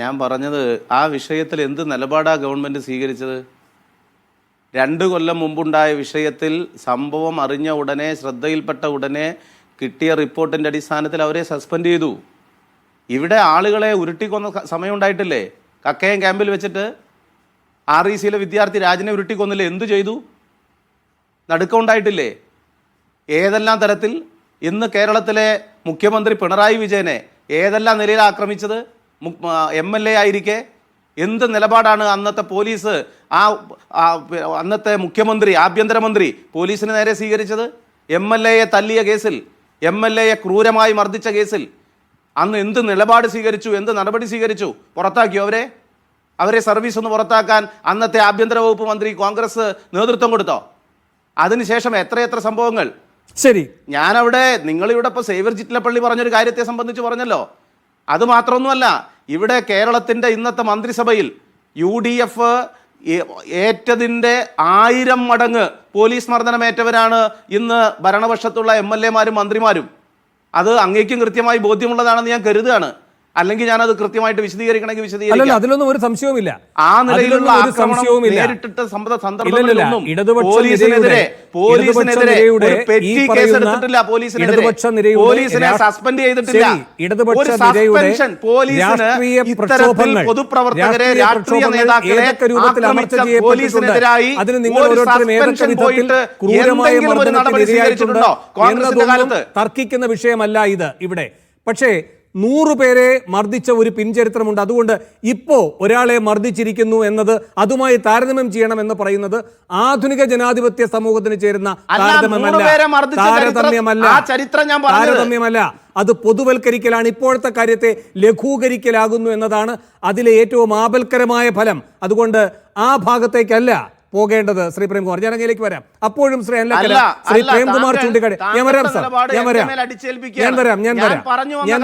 ഞാൻ പറഞ്ഞത് ആ വിഷയത്തിൽ എന്ത് നിലപാടാണ് ഗവൺമെന്റ് സ്വീകരിച്ചത്? രണ്ട് കൊല്ലം മുമ്പുണ്ടായ വിഷയത്തിൽ സംഭവം അറിഞ്ഞ ഉടനെ ശ്രദ്ധയിൽപ്പെട്ട ഉടനെ കിട്ടിയ റിപ്പോർട്ടിന്റെ അടിസ്ഥാനത്തിൽ അവരെ സസ്പെൻഡ് ചെയ്തു. ഇവിടെ ആളുകളെ ഉരുട്ടിക്കൊന്ന സമയമുണ്ടായിട്ടില്ലേ? കക്കയം ക്യാമ്പിൽ വെച്ചിട്ട് ആർ ഇ സിയിലെ വിദ്യാർത്ഥി രാജനെ ഉരുട്ടിക്കൊന്നില്ലേ? എന്തു ചെയ്തു? നടുക്കം ഉണ്ടായിട്ടില്ലേ? ഏതെല്ലാം തരത്തിൽ ഇന്ന് കേരളത്തിലെ മുഖ്യമന്ത്രി പിണറായി വിജയനെ ഏതെല്ലാം നിലയിൽ ആക്രമിച്ചത്? എം എൽ എ ആയിരിക്കെ? എന്ത് നിലപാടാണ് അന്നത്തെ പോലീസ്? ആ അന്നത്തെ മുഖ്യമന്ത്രി ആഭ്യന്തരമന്ത്രി പോലീസിന് നേരെ സ്വീകരിച്ചത്? എം എൽ എയെ തല്ലിയ കേസിൽ എം എൽ എയെ ക്രൂരമായി മർദ്ദിച്ച കേസിൽ അന്ന് എന്ത് നിലപാട് സ്വീകരിച്ചു? എന്ത് നടപടി സ്വീകരിച്ചു? പുറത്താക്കിയോ അവരെ? അവരെ സർവീസ് ഒന്ന് പുറത്താക്കാൻ അന്നത്തെ ആഭ്യന്തര വകുപ്പ് മന്ത്രി കോൺഗ്രസ് നേതൃത്വം കൊടുത്തോ? അതിനുശേഷം എത്രയെത്ര സംഭവങ്ങൾ? ശരി. ഞാനവിടെ നിങ്ങളിവിടെ ഇപ്പോൾ സേവർ ചിറ്റിലപ്പള്ളി പറഞ്ഞൊരു കാര്യത്തെ സംബന്ധിച്ച് പറഞ്ഞല്ലോ. അത് മാത്രമൊന്നുമല്ല. ഇവിടെ കേരളത്തിന്റെ ഇന്നത്തെ മന്ത്രിസഭയിൽ യു ഡി എഫ് ഏറ്റതിന്റെ ആയിരം മടങ്ങ് പോലീസ് മർദ്ദനമേറ്റവരാണ് ഇന്ന് ഭരണപക്ഷത്തുള്ള എം എൽ എമാരും മന്ത്രിമാരും. അത് അങ്ങേക്കും കൃത്യമായി ബോധ്യമുള്ളതാണെന്ന് ഞാൻ കരുതുകയാണ്. അല്ലെങ്കിൽ ഞാൻ അത് കൃത്യമായിട്ട് വിശദീകരിക്കണമെങ്കിൽ വിശദീകരിക്കാം. അതിലൊന്നും ഒരു സംശയവുമില്ല. ആ നിലയിലുള്ള ഒരു സംശയവുമില്ല. നേരിട്ടിട്ട. സന്ദർഭങ്ങളിലൊന്നും പോലീസിനെതിരെ പോലീസിനെതിരെ പെറ്റി കേസ് എടുത്തിട്ടില്ല പോലീസിനെതിരെ. പോലീസിനെ സസ്പെൻഡ് ചെയ്തിട്ടില്ല. ഇടതുപക്ഷ ഒരു നിരയുടെ സസ്പെൻഷൻ പോലീസിന് ഇത്തരത്തിൽ പൊതുപ്രവർത്തകരെ രാഷ്ട്രീയ നേതാക്കളെ ഏതൊക്കെ രൂപത്തിൽ അമർച്ച ആക്രമിച്ച ചെയ്യപ്പെട്ടിട്ടുണ്ട്? പോലീസിനെതിരായി നിങ്ങൾ ഒരു സസ്പെൻഷൻ പോയിട്ട് എന്തെങ്കിലും ഒരു നടപടി സ്വീകരിച്ചിട്ടുണ്ടോ? കോൺഗ്രസിന്റെ കാലത്ത്. തർക്കിക്കുന്ന വിഷയമല്ല ഇത് ഇവിടെ. പക്ഷേ നൂറു പേരെ മർദ്ദിച്ച ഒരു പിൻചരിത്രമുണ്ട്. അതുകൊണ്ട് ഇപ്പോൾ ഒരാളെ മർദ്ദിച്ചിരിക്കുന്നു എന്നത് അതുമായി താരതമ്യം ചെയ്യണം എന്ന് പറയുന്നത് ആധുനിക ജനാധിപത്യ സമൂഹത്തിന് ചേരുന്ന താരതമ്യമല്ല. അത് പൊതുവൽക്കരിക്കലാണ്. ഇപ്പോഴത്തെ കാര്യത്തെ ലഘൂകരിക്കലാകുന്നു എന്നതാണ് അതിലെ ഏറ്റവും ആപൽക്കരമായ ഫലം. അതുകൊണ്ട് ആ ഭാഗത്തേക്കല്ല പോകേണ്ടത് ശ്രീ പ്രേംകുമാർ. ഞാൻ അങ്ങയിലേക്ക് വരാം. അപ്പോഴും ശ്രീ ശ്രീ പ്രേംകുമാർ താങ്കൾ- ചൂണ്ടിക്കാട് ഞാൻ വരാം സാർ. ഞാൻ വരാം. ഞാൻ വരാം ഞാൻ വരാം. ഞാൻ